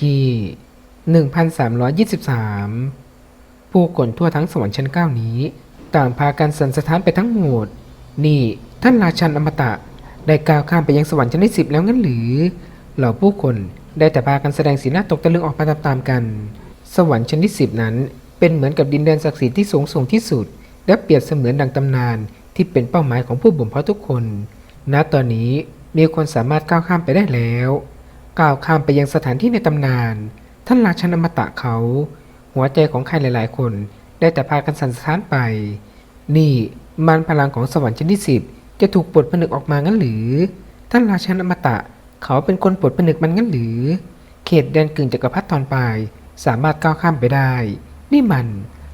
ที่ 1323 ผู้คนทั่วทั้งสวรรค์ชั้นเก้านี้ ต่างพากันสันสถานไปทั้งหมด นี่ท่านราชันอมตะได้ก้าวข้ามไปยังสวรรค์ชั้นที่สิบแล้วงั้นหรือ เหล่าผู้คนได้แต่พากันแสดงสีหน้าตกตะลึงออกมาตามๆกัน สวรรค์ชั้นที่สิบนั้น เป็นเหมือนกับดินแดนศักดิ์สิทธิ์ที่สูงส่งที่สุด และเปรียบเสมือนดังตำนานที่เป็นเป้าหมายของผู้บ่มเพาะทุกคน ณ ตอนนี้มีคนสามารถก้าวข้ามไปได้แล้ว ก้าวข้ามไปยังสถานที่ในตำนาน ท่านราชันอมตะเขา หัวใจของใครหลายๆ คนได้แต่พากันสั่นสะท้านไป นี่มันพลังของสวรรค์ชั้นที่สิบจะถูกปลดผนึกออกมางั้นหรือ ท่านราชันอมตะเขาเป็นคนปลดผนึกมันงั้นหรือ เขตแดนกึ่งจักรพรรดิตอนปลายสามารถก้าวข้ามไปได้ นี่มัน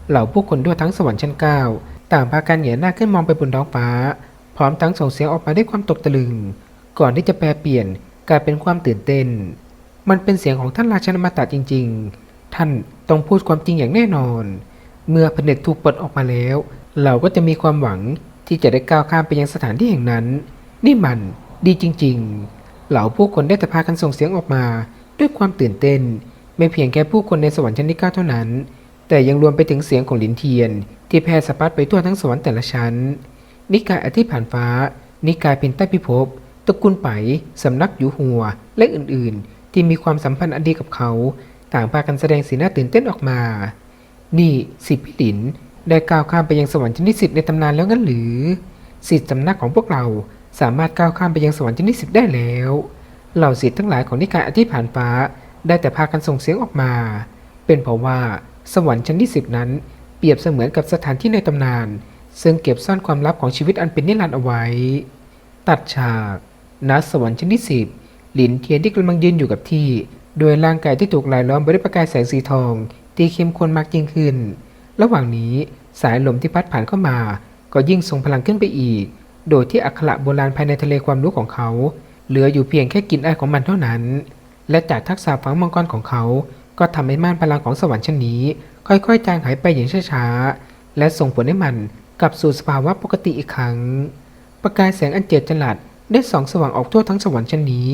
เหล่าผู้คนทั่วทั้งสวรรค์ชั้นเก้าต่างพากันเหยียดหน้าขึ้นมองไปบนท้องฟ้า พร้อมทั้งส่งเสียงออกมาด้วยความตกตะลึง ก่อนที่จะแปลเปลี่ยน กลายเป็นความตื่นเต้น มันเป็นเสียงของท่านราชนมาตะจริง ๆ ท่านต้องพูดความจริงอย่างแน่นอน เมื่อผนึกถูกปลดออกมาแล้ว เราก็จะมีความหวังที่จะได้ก้าวข้ามไปยังสถานที่แห่งนั้น นี่มันดีจริง ๆ เหล่าผู้คนได้แต่พากันส่งเสียงออกมา ด้วยความตื่นเต้น ไม่เพียงแค่ผู้คนในสวรรค์ชั้นที่เก้าเท่านั้น แต่ยังรวมไปถึงเสียงของลินเทียน ที่แพร่สะพัดไปทั่วทั้งสวรรค์แต่ละชั้น นิกายอธิผ่านฟ้า นิกายเป็นใต้พิภพ ตระกูลไปสำนักอยู่หัว และอื่นๆ ที่มีความสัมพันธ์อันดีกับเขา ต่างพากันแสดงสีหน้าตื่นเต้นออกมา นี่สิพิลิน ได้ก้าวข้ามไปยังสวรรค์ชั้นที่สิบในตำนานแล้วงั้นหรือสิทธิสำนักของพวกเราสามารถก้าวข้ามไปยังสวรรค์ชั้นที่สิบได้แล้ว เหล่าสิทธิ์ทั้งหลายของนิกายอธิผ่านฟ้า ได้แต่พากันส่งเสียงออกมา เป็นเพราะว่าสวรรค์ชั้นที่สิบนั้น เปรียบเสมือนกับสถานที่ในตำนาน ซึ่งเก็บซ่อนความลับของชีวิตอันเป็นนิรันดร์เอาไว้ ตัดฉาก ณสวรรค์ชั้นที่สิบหลินเทียนที่กำลังยืนอยู่กับที่ โดยร่างกายที่ถูกลายล้อมไปด้วยประกายแสงสีทอง ที่เข้มข้นมากยิ่งขึ้น ระหว่างนี้สายลมที่พัดผ่านเข้ามา ก็ยิ่งทรงพลังขึ้นไปอีก โดยที่อักขระโบราณภายในทะเลความรู้ของเขา เหลืออยู่เพียงแค่กลิ่นอายของมันเท่านั้น และจากทักษะฝังมังกรของเขา ก็ทำให้ม่านพลังของสวรรค์ชั้นนี้ ค่อยๆ จางหายไปอย่างช้าๆและส่งผลให้มันกลับสู่สภาวะปกติอีกครั้ง ประกายแสงอันเจิดจรัส ได้ส่องสว่างออกทั่วทั้งสวรรค์ชั้นนี้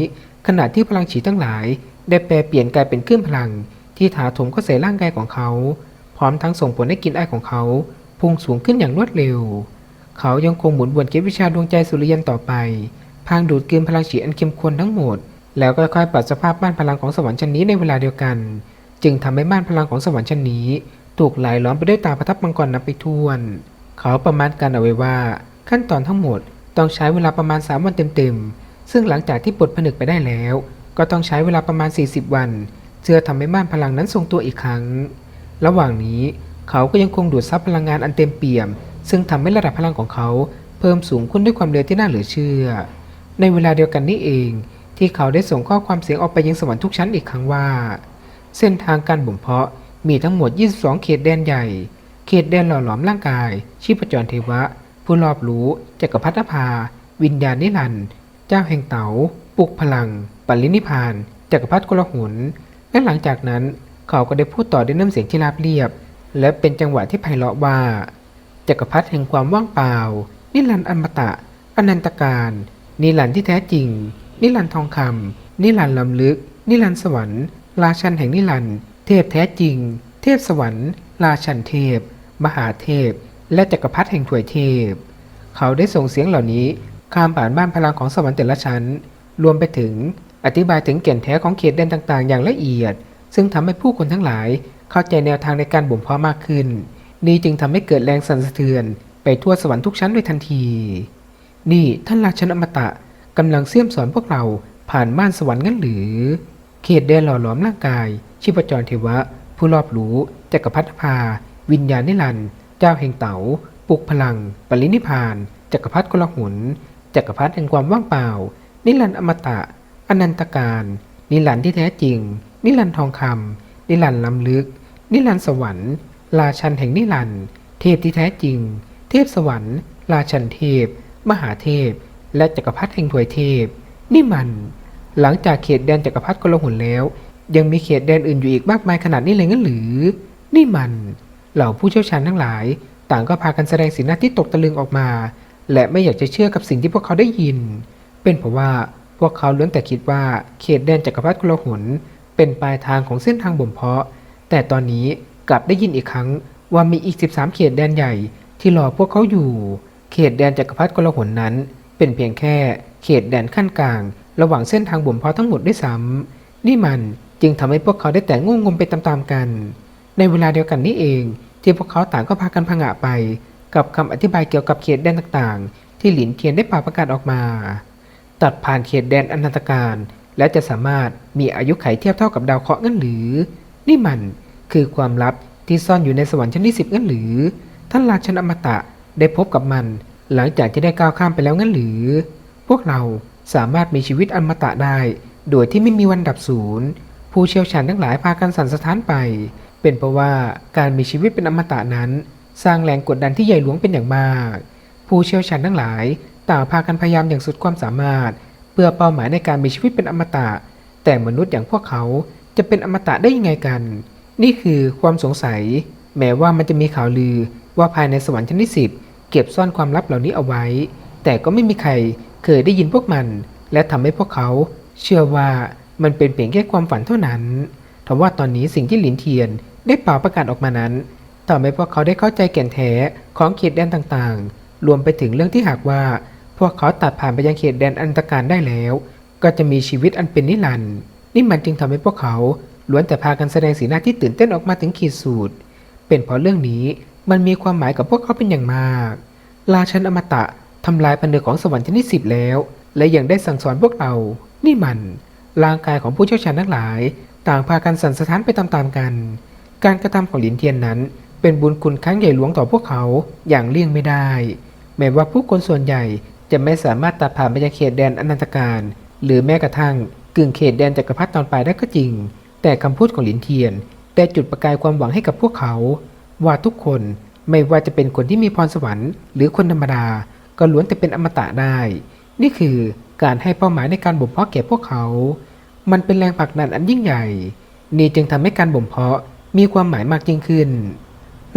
ขณะที่พลังฉีทั้งหลาย ได้แปลเปลี่ยนกลายเป็นคลื่นพลัง ที่ถาถมเข้าใส่ร่างกายของเขา พร้อมทั้งส่งผลให้กินไอของเขาพุ่งสูงขึ้นอย่างรวดเร็ว เขายังคงหมุนวนเก็บวิชาดวงใจสุริยันต่อไป พางดูดกลืนพลังฉีอันเข้มข้นทั้งหมด แล้วก็ค่อยๆปรับสภาพบ้านพลังของสวรรค์ชั้นนี้ในเวลาเดียวกัน จึงทำให้บ้านพลังของสวรรค์ชั้นนี้ ถูกไหลล้อมไปด้วยตาประทับมังกรนับไปท่วน เขาประมาณการเอาไว้ว่า ขั้นตอนทั้งหมด ต้องใช้เวลาประมาณ 3 วันเต็มๆ ซึ่งหลังจากที่ปลดผนึกไปได้แล้ว ก็ต้องใช้เวลาประมาณ 40 วันเพื่อทำให้บ้านพลังนั้นทรงตัวอีกครั้ง ระหว่างนี้เขาก็ยังคงดูดซับพลังงานอันเต็มเปี่ยม ซึ่งทำให้ระดับพลังของเขาเพิ่มสูงขึ้นด้วยความเร็วที่น่าเหลือเชื่อ ในเวลาเดียวกันนี้เอง ที่เขาได้ส่งข้อความเสียงออกไปยังสวรรค์ทุกชั้นอีกครั้งว่า เส้นทางการบ่มเพาะมีทั้งหมด 22 เขตแดนใหญ่ เขตแดนหล่อหลอมร่างกาย ชีพจรเทวะ ผู้รอบรู้จักรพรรดิภา วิญญาณนิรันด์เจ้าแห่งเต๋าปลุกพลัง ปรินิพานจักรพรรดิกลหุนและหลังจากนั้นเขาก็ได้พูดต่อด้วยน้ำเสียงที่ราบเรียบ และเป็นจังหวะที่ไพเราะว่าจักรพรรดิแห่งความว่างเปล่า นิรันดร์อมตะ อนันตการ นิรันดร์ที่แท้จริง นิรันดร์ทองคำนิรันดร์ลำลึก นิรันดร์สวรรค์ราชันแห่งนิรันดร์เทพแท้จริง เทพสวรรค์ ราชันเทพ มหาเทพ และจักรพรรดิแห่งถวยเทพ เขาได้ส่งเสียงเหล่านี้ข้ามผ่านบ้านพลังของสวรรค์แต่ละชั้น รวมไปถึงอธิบายถึงแก่นแท้ของเขตแดนต่างๆ อย่างละเอียด ซึ่งทำให้ผู้คนทั้งหลายเข้าใจแนวทางในการบ่มเพาะมากขึ้น นี่จึงทำให้เกิดแรงสั่นสะเทือน ไปทั่วสวรรค์ทุกชั้นโดยทันที นี่ท่านราชนอมตะกำลังเสี่ยมสอนพวกเราผ่านม่านสวรรค์งั้นหรือ เขตแดนหล่อหลอมร่างกาย ชีพจรเทวะ ผู้รอบรู้จักรพรรดิภา วิญญาณนิรันดร์ เจ้าแห่งเต๋าปลุกพลัง ปรินิพาน จักรพรรดิกลหุน จักรพรรดิแห่งความว่างเปล่า นิรันดร์อมตะ อนันตการ นิรันดร์ที่แท้จริง นิรันดร์ทองคำนิรันดร์ล้ำลึก นิรันดร์สวรรค์ ราชันแห่งนิรันดร์เทพที่แท้จริง เทพสวรรค์ ราชันเทพ มหาเทพ และจักรพรรดิแห่งถวยเทพ นี่มัน หลังจากเขตแดนจักรพรรดิกลหุนแล้ว ยังมีเขตแดนอื่นอยู่อีกมากมายขนาดนี้เลยงั้นหรือ นี่มัน เหล่าผู้เชี่ยวชาญทั้งหลาย ต่างก็พากันแสดงสีหน้าที่ตกตะลึงออกมา และไม่อยากจะเชื่อกับสิ่งที่พวกเขาได้ยิน เป็นเพราะว่าพวกเขาล้วนแต่คิดว่าเขตแดนจักรพรรดิกลหุนเป็นปลายทางของเส้นทางบ่มเพาะ แต่ตอนนี้กลับได้ยินอีกครั้งว่ามีอีก 13 เขตแดนใหญ่ที่รอพวกเขาอยู่ เขตแดนจักรพรรดิกลหนนั้น เป็นเพียงแค่เขตแดนขั้นกลาง ระหว่างเส้นทางบ่มเพาะทั้งหมดด้วยซ้ำนี่มันจึงทำให้พวกเขาได้แต่งงงมไปตามๆกัน ในเวลาเดียวกันนี้เอง ที่พวกเขาต่างก็พากันผงะไป กับคำอธิบายเกี่ยวกับเขตแดนต่างๆ ที่หลินเทียนได้ป่าประกาศออกมา ตัดผ่านเขตแดนอนันตการ และจะสามารถมีอายุไขเทียบเท่ากับดาวเคราะห์งั้นหรือ นี่มันคือความลับที่ซ่อนอยู่ในสวรรค์ชั้นที่สิบงั้นหรือ ท่านราชันอมตะได้พบกับมัน หลังจากที่ได้ก้าวข้ามไปแล้วงั้นหรือ พวกเราสามารถมีชีวิตอมตะได้ โดยที่ไม่มีวันดับศูนย์ผู้เชี่ยวชาญทั้งหลายพากันสั่นสะท้านไป เป็นเพราะว่าการมีชีวิตเป็นอมตะนั้น สร้างแรงกดดันที่ใหญ่หลวงเป็นอย่างมาก ผู้เชี่ยวชาญทั้งหลายต่างพากันพยายามอย่างสุดความสามารถ เพื่อเป้าหมายในการมีชีวิตเป็นอมตะ แต่มนุษย์อย่างพวกเขาจะเป็นอมตะได้ยังไงกัน นี่คือความสงสัย แม้ว่ามันจะมีข่าวลือว่าภายในสวรรค์ชั้นที่สิบเก็บซ่อนความลับเหล่านี้เอาไว้ แต่ก็ไม่มีใครเคยได้ยินพวกมัน และทำให้พวกเขา เชื่อว่ามันเป็นเพียงแค่ความฝันเท่านั้น ทว่าตอนนี้สิ่งที่หลินเทียนได้เป่าประกาศออกมานั้นทำให้พวกเขาได้เข้าใจแก่นแท้ของเขตแดนต่างๆ รวมไปถึงเรื่องที่หากว่า พวกเขาตัดผ่านไปยังเขตแดนอันตรการได้แล้ว ก็จะมีชีวิตอันเป็นนิรันดร์นี่มันจึงทำให้พวกเขาล้วนแต่พากันแสดงสีหน้าที่ตื่นเต้นออกมาถึงขีดสุดเป็นเพราะเรื่องนี้มันมีความหมายกับพวกเขาเป็นอย่างมาก ราชันอมตะทำลายพันเดือของสวรรค์ชั้นที่สิบแล้ว และยังได้สั่งสอนพวกเรา นี่มัน ร่างกายของผู้เชี่ยวชาญทั้งหลาย ต่างพากันสั่นสะท้านไปตามๆกัน การกระทำของหลินเทียนนั้น เป็นบุญคุณครั้งใหญ่หลวงต่อพวกเขาอย่างเลี่ยงไม่ได้ แม้ว่าผู้คนส่วนใหญ่จะไม่สามารถตัดผ่านไปยังเขตแดนอนันตการ หรือแม้กระทั่งกึ่งเขตแดนจักรพรรดิตอนปลายได้ก็จริง แต่คำพูดของหลินเทียนได้จุดประกายความหวังให้กับพวกเขา ว่าทุกคนไม่ว่าจะเป็นคนที่มีพรสวรรค์หรือคนธรรมดา ก็ล้วนแต่เป็นอมตะได้ นี่คือการให้เป้าหมายในการบ่มเพาะแก่พวกเขา มันเป็นแรงผลักดันอันยิ่งใหญ่ นี่จึงทำให้การบ่มเพาะมีความหมายมากยิ่งขึ้น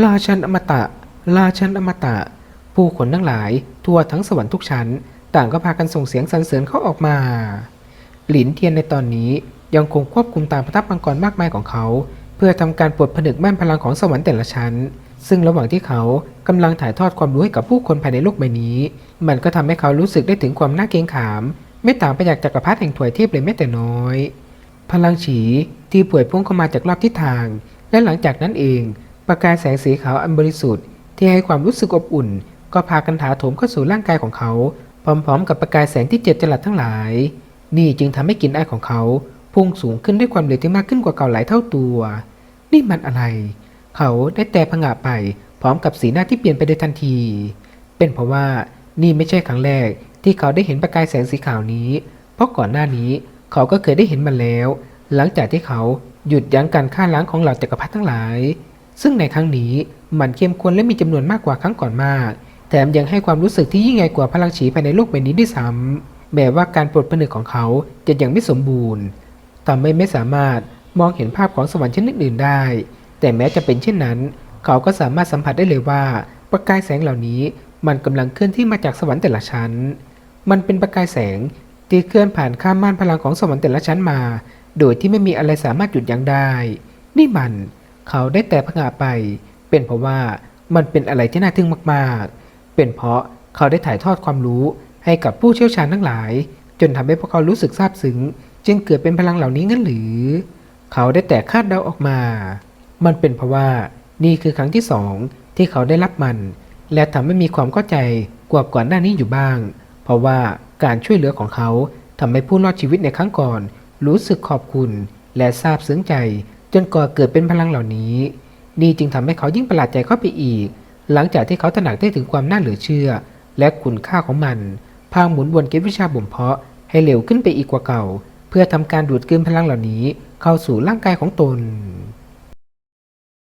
ราชันอมตะ ราชันอมตะ ผู้คนทั้งหลาย ทั่วทั้งสวรรค์ทุกชั้น ต่างก็พากันส่งเสียงสรรเสริญเขาออกมา หลินเทียนในตอนนี้ยังคงควบคุมตามประทับมังกรมากมายของเขา เพื่อทำการปลดผนึกแม่นพลังของสวรรค์แต่ละชั้น ซึ่งระหว่างที่เขากำลังถ่ายทอดความรู้ให้กับผู้คนภายในโลกใบนี้ มันก็ทำให้เขารู้สึกได้ถึงความน่าเกรงขาม ไม่ต่างไปจากจักรพรรดิแห่งถวยเทพเลยแม้แต่น้อย พลังฉีที่ป่วยพุ่งเข้ามาจากรอบทิศทาง และหลังจากนั้นเอง ประกายแสงสีขาวอันบริสุทธิ์ ที่ให้ความรู้สึกอบอุ่น ก็พากันถาโถมเข้าสู่ร่างกายของเขา พร้อมๆ กับประกายแสงที่เจ็ดจรัสทั้งหลาย นี่จึงทำให้กลิ่นอายของเขาพุ่งสูงขึ้นด้วยความเร็วที่มากขึ้นกว่าเก่าหลายเท่าตัว นี่มันอะไร เขาได้แต่ผงะไป พร้อมกับสีหน้าที่เปลี่ยนไปโดยทันที เป็นเพราะว่านี่ไม่ใช่ครั้งแรก ที่เขาได้เห็นประกายแสงสีขาวนี้ เพราะก่อนหน้านี้เขาก็เคยได้เห็นมันแล้ว หลังจากที่เขาหยุดยั้งการฆ่าล้างของเหล่าจักรพรรดิทั้งหลาย ซึ่งในครั้งนี้มันเข้มข้นและมีจำนวนมากกว่าครั้งก่อนมาก แถมยังให้ความรู้สึกที่ยิ่งใหญ่กว่าพลังฉีภายในโลกใบนี้ด้วยซ้ำแม้ว่าการปลดผนึกของเขาจะยังไม่สมบูรณ์ทำให้ไม่สามารถมองเห็นภาพของสวรรค์ชั้นอื่นๆได้ แต่แม้จะเป็นเช่นนั้น เขาก็สามารถสัมผัสได้เลยว่าประกายแสงเหล่านี้มันกำลังเคลื่อนที่มาจากสวรรค์แต่ละชั้น มันเป็นประกายแสงที่เคลื่อนผ่านข้ามม่านพลังของสวรรค์แต่ละชั้นมา โดยที่ไม่มีอะไรสามารถหยุดยั้งได้ นี่มัน เขาได้แต่พงาไป เป็นเพราะว่ามันเป็นอะไรที่น่าทึ่งมากๆ เป็นเพราะเขาได้ถ่ายทอดความรู้ให้กับผู้เชี่ยวชาญทั้งหลาย จนทำให้พวกเขารู้สึกซาบซึ้ง จึงเกิดเป็นพลังเหล่านี้งั้นหรือ เขาได้แต่คาดเดาออกมา มันเป็นเพราะว่านี่คือครั้งที่สองที่เขาได้รับมัน และทำให้มีความเข้าใจกว่าก่อนหน้านี้อยู่บ้าง ราะว่าการช่วยเหลือของเขาทำให้ผู้รอดชีวิตในครั้งก่อน รู้สึกขอบคุณและซาบซึ้งใจ จนก่อเกิดเป็นพลังเหล่านี้ นี่จึงทำให้เขายิ่งประหลาดใจเข้าไปอีก หลังจากที่เขาตระหนักได้ถึงความน่าเหลือเชื่อ และคุณค่าของมันพางหมุนวนเก็บวิชาบ่มเพาะให้เร็วขึ้นไปอีกกว่าเก่า เพื่อทำการดูดกลืนพลังเหล่านี้ เข้าสู่ร่างกายของตน